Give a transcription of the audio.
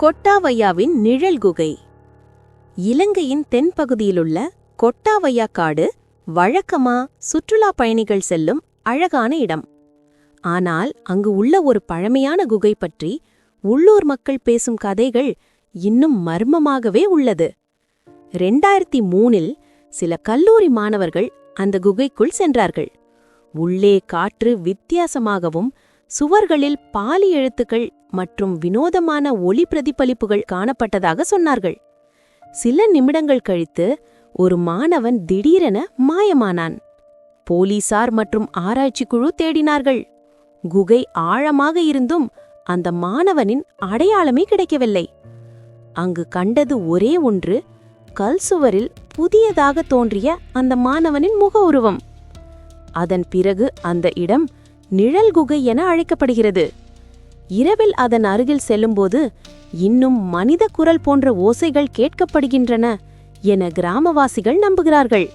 கொட்டாவையாவின் நிழல் குகை. இலங்கையின் தென்பகுதியிலுள்ள கொட்டாவையா காடு வழக்கமா சுற்றுலா பயணிகள் செல்லும் அழகான இடம். ஆனால் அங்கு உள்ள ஒரு பழமையான குகை பற்றி உள்ளூர் மக்கள் பேசும் கதைகள் இன்னும் மர்மமாகவே உள்ளது. ரெண்டாயிரத்தி மூணில் சில கல்லூரி மாணவர்கள் அந்த குகைக்குள் சென்றார்கள். உள்ளே காற்று வித்தியாசமாகவும் சுவர்களில் பாலி எழுத்துக்கள் மற்றும் வினோதமான ஒளி பிரதிபலிப்புகள் காணப்பட்டதாக சொன்னார்கள். சில நிமிடங்கள் கழித்து ஒரு மாணவன் திடீரென மாயமானான். போலீசார் மற்றும் ஆராய்ச்சி குழு தேடினார்கள். குகை ஆழமாக இருந்தும் அந்த மாணவனின் அடையாளமே கிடைக்கவில்லை. அங்கு கண்டது ஒரே ஒன்று கல் சுவரில் புதியதாக தோன்றிய அந்த மாணவனின் முக உருவம் அதன் பிறகு அந்த இடம் நிழல் குகை என அழைக்கப்படுகிறது. இரவில் அதன் அருகில் செல்லும்போது இன்னும் மனித குரல் போன்ற ஓசைகள் கேட்கப்படுகின்றன என கிராமவாசிகள் நம்புகிறார்கள்.